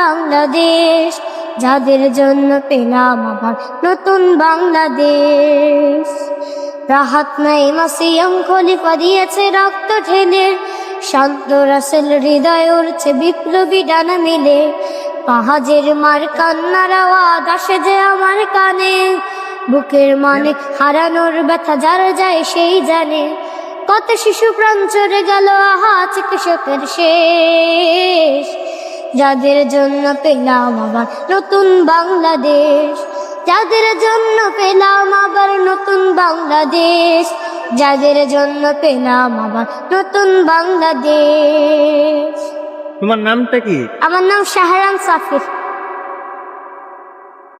বাংলাদেশ, যাদের জন্য পেলাম আবার নতুন বাংলাদেশ। রাহাত নাই মাসিয়াম খলিফা দিয়েছে রক্ত ঢেলে, শান্ত রাসেল হৃদয় উড়ছে বিপ্লবী ডানা মিলে। পাহাজের মার কান্নার আওয়াজ আসে যে আমার কানে, বুকের মানে হারানোর ব্যথা যার যায় সেই জানে। কত শিশু প্রাণ চড়ে গেল আহা চিকিৎসকের শেষ। যাদের জন্য পেলাম আবার নতুন বাংলাদেশ যাদের জন্য পেলাম আবার নতুন বাংলাদেশ যাদের জন্য পেলাম আবার নতুন বাংলাদেশ। তোমার নামটা কি? আমার নাম শাহরাম সাফির।